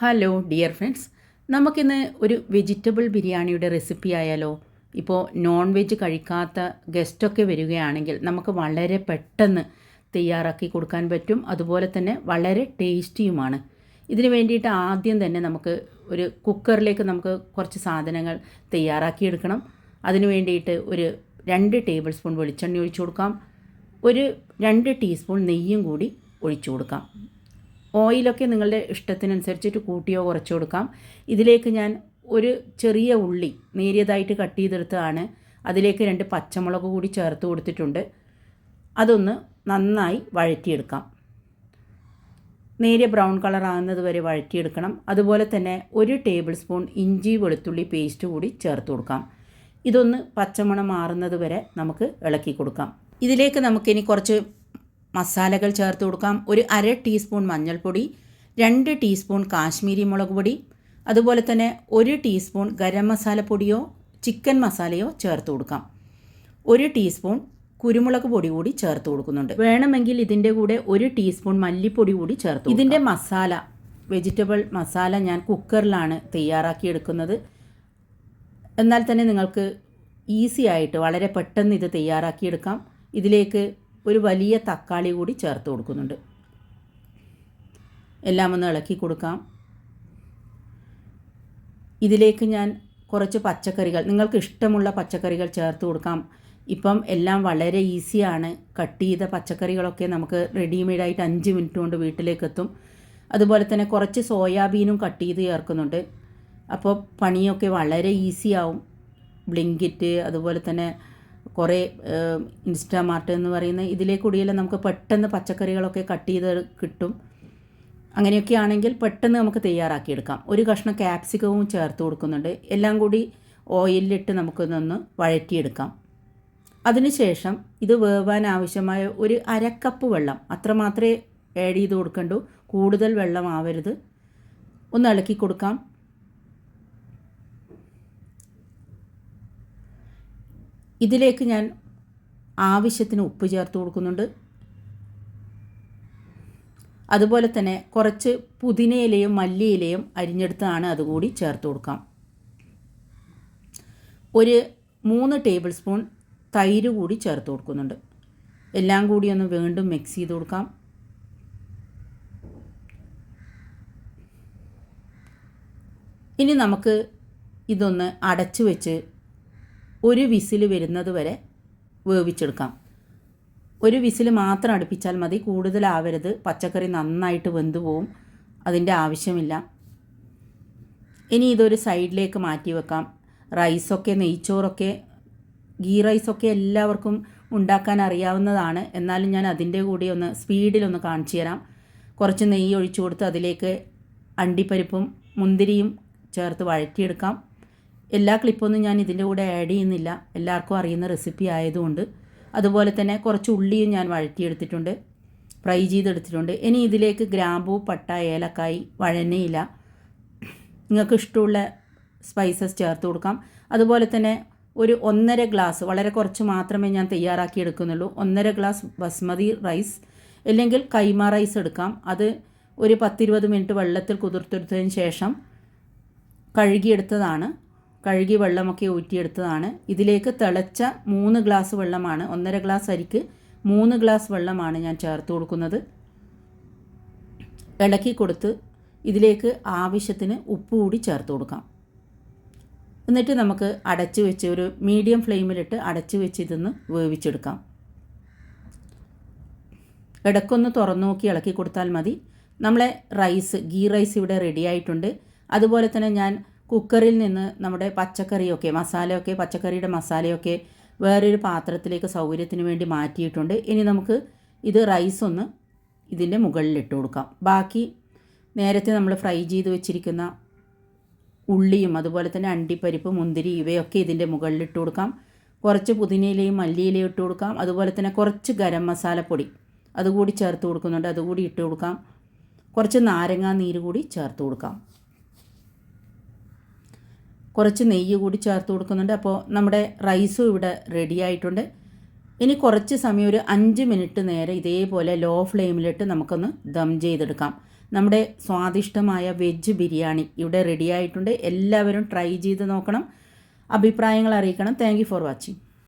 Hello dear friends നമുക്കിന്ന് ഒരു vegetable ബിരിയാണിയുടെ റെസിപ്പി ആയാലോ ഇപ്പോൾ നോൺ വെജ് കഴിക്കാത്ത ഗസ്റ്റൊക്കെ വരികയാണെങ്കിൽ നമുക്ക് വളരെ പെട്ടെന്ന് തയ്യാറാക്കി കൊടുക്കാൻ പറ്റും. അതുപോലെ തന്നെ വളരെ ടേസ്റ്റിയുമാണ്. ഇതിന് വേണ്ടിയിട്ട് ആദ്യം തന്നെ നമുക്ക് ഒരു കുക്കറിലേക്ക് നമുക്ക് കുറച്ച് സാധനങ്ങൾ തയ്യാറാക്കിയെടുക്കണം അതിന് വേണ്ടിയിട്ട് ഒരു രണ്ട് ടേബിൾ സ്പൂൺ വെളിച്ചെണ്ണ ഒഴിച്ചു കൊടുക്കാം. ഒരു രണ്ട് ടീസ്പൂൺ നെയ്യും കൂടി ഒഴിച്ചു കൊടുക്കാം. ഓയിലൊക്കെ നിങ്ങളുടെ ഇഷ്ടത്തിനനുസരിച്ചിട്ട് കൂട്ടിയോ കുറച്ചോ കൊടുക്കാം ഇതിലേക്ക് ഞാൻ ഒരു ചെറിയ ഉള്ളി നേരിയതായിട്ട് കട്ട് ചെയ്തെടുത്തതാണ്. അതിലേക്ക് രണ്ട് പച്ചമുളക് കൂടി ചേർത്ത് കൊടുത്തിട്ടുണ്ട്. അതൊന്ന് നന്നായി വഴറ്റിയെടുക്കാം. നേരിയ ബ്രൗൺ കളർ ആകുന്നത് വരെ വഴറ്റിയെടുക്കണം. അതുപോലെ തന്നെ ഒരു ടേബിൾ സ്പൂൺ ഇഞ്ചി വെളുത്തുള്ളി പേസ്റ്റ് കൂടി ചേർത്ത് കൊടുക്കാം. ഇതൊന്ന് പച്ചമണം മാറുന്നത് വരെ നമുക്ക് ഇളക്കി കൊടുക്കാം. ഇതിലേക്ക് നമുക്കിനി കുറച്ച് മസാലകൾ ചേർത്ത് കൊടുക്കാം. ഒരു അര ടീസ്പൂൺ മഞ്ഞൾപ്പൊടി രണ്ട് ടീസ്പൂൺ കാശ്മീരി മുളക് പൊടി അതുപോലെ തന്നെ ഒരു ടീസ്പൂൺ ഗരം മസാലപ്പൊടിയോ ചിക്കൻ മസാലയോ ചേർത്ത് കൊടുക്കാം. ഒരു ടീസ്പൂൺ കുരുമുളക് പൊടി കൂടി ചേർത്ത് കൊടുക്കുന്നുണ്ട്. വേണമെങ്കിൽ ഇതിന്റെ കൂടെ ഒരു ടീസ്പൂൺ മല്ലിപ്പൊടി കൂടി ചേർത്ത് ഇതിന്റെ മസാല വെജിറ്റബിൾ മസാല ഞാൻ കുക്കറിലാണ് തയ്യാറാക്കി എടുക്കുന്നത്. എന്നാൽ തന്നെ നിങ്ങൾക്ക് ഈസി ആയിട്ട് വളരെ പെട്ടെന്ന് ഇത് തയ്യാറാക്കിയെടുക്കാം ഇതിലേക്ക് ഒരു വലിയ തക്കാളി കൂടി ചേർത്ത് കൊടുക്കുന്നുണ്ട്. എല്ലാം ഒന്ന് ഇളക്കി കൊടുക്കാം. ഇതിലേക്ക് ഞാൻ കുറച്ച് പച്ചക്കറികൾ നിങ്ങൾക്ക് ഇഷ്ടമുള്ള പച്ചക്കറികൾ ചേർത്ത് കൊടുക്കാം. ഇപ്പം എല്ലാം വളരെ ഈസിയാണ്. കട്ട് ചെയ്ത പച്ചക്കറികളൊക്കെ നമുക്ക് റെഡിമെയ്ഡായിട്ട് അഞ്ച് മിനിറ്റ് കൊണ്ട് വീട്ടിലേക്ക് എത്തും അതുപോലെ തന്നെ കുറച്ച് സോയാബീനും കട്ട് ചെയ്ത് ചേർക്കുന്നുണ്ട്. അപ്പോൾ പണിയൊക്കെ വളരെ ഈസിയാവും. ബ്ലിങ്കിറ്റ് അതുപോലെ തന്നെ കുറേ ഇൻസ്റ്റാമാർട്ട് എന്ന് പറയുന്ന ഇതിലെ കൂടിയെല്ലാം നമുക്ക് പെട്ടെന്ന് പച്ചക്കറികളൊക്കെ കട്ട് ചെയ്ത് കിട്ടും. അങ്ങനെയൊക്കെ ആണെങ്കിൽ പെട്ടെന്ന് നമുക്ക് തയ്യാറാക്കിയെടുക്കാം. ഒരു കഷ്ണം ക്യാപ്സിക്കവും ചേർത്ത് കൊടുക്കുന്നുണ്ട്. എല്ലാം കൂടി ഓയിലിട്ട് നമുക്കിതൊന്ന് വഴറ്റിയെടുക്കാം. അതിനുശേഷം ഇത് വേവാൻ ആവശ്യമായ ഒരു അരക്കപ്പ് വെള്ളം അത്രമാത്രമേ ആഡ് ചെയ്ത് കൊടുക്കണ്ടൂ. കൂടുതൽ വെള്ളം ആവരുത്. ഒന്ന് ഇളക്കി കൊടുക്കാം. ഇതിലേക്ക് ഞാൻ ആവശ്യത്തിന് ഉപ്പ് ചേർത്ത് കൊടുക്കുന്നുണ്ട്. അതുപോലെ തന്നെ കുറച്ച് പുതിനയിലയും മല്ലിയിലയും അരിഞ്ഞെടുത്താണ് അതുകൂടി ചേർത്ത് കൊടുക്കാം. ഒരു മൂന്ന് ടേബിൾ സ്പൂൺ തൈര് കൂടി ചേർത്ത് കൊടുക്കുന്നുണ്ട്. എല്ലാം കൂടി ഒന്ന് വീണ്ടും മിക്സ് ചെയ്ത് കൊടുക്കാം. ഇനി നമുക്ക് ഇതൊന്ന് അടച്ചു വെച്ച് ഒരു വിസിൽ വരുന്നത് വരെ വേവിച്ചെടുക്കാം. ഒരു വിസിൽ മാത്രം അടുപ്പിച്ചാൽ മതി. കൂടുതലാവരുത്. പച്ചക്കറി നന്നായിട്ട് വെന്തു പോവും. അതിന്റെ ആവശ്യമില്ല. ഇനി ഇതൊരു സൈഡിലേക്ക് മാറ്റി വെക്കാം. റൈസൊക്കെ നെയ്ച്ചോറൊക്കെ ഗീ റൈസൊക്കെ എല്ലാവർക്കും ഉണ്ടാക്കാൻ അറിയാവുന്നതാണ്. എന്നാലും ഞാൻ അതിന്റെ കൂടി ഒന്ന് സ്പീഡിലൊന്ന് കാണിച്ചു തരാം. കുറച്ച് നെയ്യ് ഒഴിച്ചു കൊടുത്ത് അതിലേക്ക് അണ്ടിപ്പരിപ്പും മുന്തിരിയും ചേർത്ത് വഴറ്റിയെടുക്കാം. എല്ലാ ക്ലിപ്പൊന്നും ഞാൻ ഇതിന്റെ കൂടെ ആഡ് ചെയ്യുന്നില്ല. എല്ലാവർക്കും അറിയുന്ന റെസിപ്പി ആയതുകൊണ്ട്. അതുപോലെ തന്നെ കുറച്ച് ഉള്ളിയും ഞാൻ വഴറ്റിയെടുത്തിട്ടുണ്ട്. ഫ്രൈ ചെയ്തെടുത്തിട്ടുണ്ട്. ഇനി ഇതിലേക്ക് ഗ്രാമ്പൂ പട്ട ഏലക്കായി വഴനയില നിങ്ങൾക്ക് ഇഷ്ടമുള്ള സ്പൈസസ് ചേർത്ത് കൊടുക്കാം. അതുപോലെ തന്നെ ഒരു ഒന്നര ഗ്ലാസ് വളരെ കുറച്ച് മാത്രമേ ഞാൻ തയ്യാറാക്കി എടുക്കുന്നുള്ളൂ. ഒന്നര ഗ്ലാസ് ബസ്മതി റൈസ് അല്ലെങ്കിൽ കൈമ റൈസ് എടുക്കാം. അത് ഒരു പത്തിരുപത് മിനിറ്റ് വെള്ളത്തിൽ കുതിർത്തെടുത്തതിന് ശേഷം കഴുകിയെടുത്തതാണ്. കഴുകി വെള്ളമൊക്കെ ഊറ്റിയെടുത്തതാണ്. ഇതിലേക്ക് തിളച്ച മൂന്ന് ഗ്ലാസ് വെള്ളമാണ് ഒന്നര ഗ്ലാസ് അരിക്ക് മൂന്ന് ഗ്ലാസ് വെള്ളമാണ് ഞാൻ ചേർത്ത് കൊടുക്കുന്നത്. ഇളക്കി കൊടുത്ത് ഇതിലേക്ക് ആവശ്യത്തിന് ഉപ്പ് കൂടി ചേർത്ത് കൊടുക്കാം. എന്നിട്ട് നമുക്ക് അടച്ചു വെച്ച് ഒരു മീഡിയം ഫ്ലെയിമിലിട്ട് അടച്ചു വെച്ച് ഇതൊന്ന് വേവിച്ചെടുക്കാം. ഇടയ്ക്കൊന്ന് തുറന്നു നോക്കി ഇളക്കി കൊടുത്താൽ മതി. നമ്മളെ റൈസ് ഗീ റൈസ് ഇവിടെ റെഡി ആയിട്ടുണ്ട്. അതുപോലെ തന്നെ ഞാൻ കുക്കറിൽ നിന്ന് നമ്മുടെ പച്ചക്കറിയൊക്കെ മസാലയൊക്കെ പച്ചക്കറിയുടെ മസാലയൊക്കെ വേറൊരു പാത്രത്തിലേക്ക് സൗകര്യത്തിന് വേണ്ടി മാറ്റിയിട്ടുണ്ട്. ഇനി നമുക്ക് ഇത് റൈസ് ഒന്ന് ഇതിന്റെ മുകളിൽ ഇട്ട് കൊടുക്കാം. ബാക്കി നേരത്തെ നമ്മൾ ഫ്രൈ ചെയ്ത് വെച്ചിരിക്കുന്ന ഉള്ളിയും അതുപോലെ തന്നെ അണ്ടിപ്പരിപ്പ് മുന്തിരി ഇവയൊക്കെ ഇതിന്റെ മുകളിൽ ഇട്ട് കൊടുക്കാം. കുറച്ച് പുതിനയിലയും മല്ലിയിലയും ഇട്ട് കൊടുക്കാം. അതുപോലെ തന്നെ കുറച്ച് ഗരം മസാലപ്പൊടി അതുകൂടി ചേർത്ത് കൊടുക്കുന്നുണ്ട്. അതുകൂടി ഇട്ട് കൊടുക്കാം. കുറച്ച് നാരങ്ങാ നീര് കൂടി ചേർത്ത് കൊടുക്കാം. കുറച്ച് നെയ്യ് കൂടി ചേർത്ത് കൊടുക്കുന്നുണ്ട്. അപ്പോൾ നമ്മുടെ റൈസും ഇവിടെ റെഡി ആയിട്ടുണ്ട്. ഇനി കുറച്ച് സമയം ഒരു അഞ്ച് മിനിറ്റ് നേരെ ഇതേപോലെ ലോ ഫ്ലെയിമിലിട്ട് നമുക്കൊന്ന് ദം ചെയ്തെടുക്കാം. നമ്മുടെ സ്വാദിഷ്ടമായ വെജ് ബിരിയാണി ഇവിടെ റെഡി ആയിട്ടുണ്ട്. എല്ലാവരും ട്രൈ ചെയ്ത് നോക്കണം. അഭിപ്രായങ്ങൾ അറിയിക്കണം. Thank for watching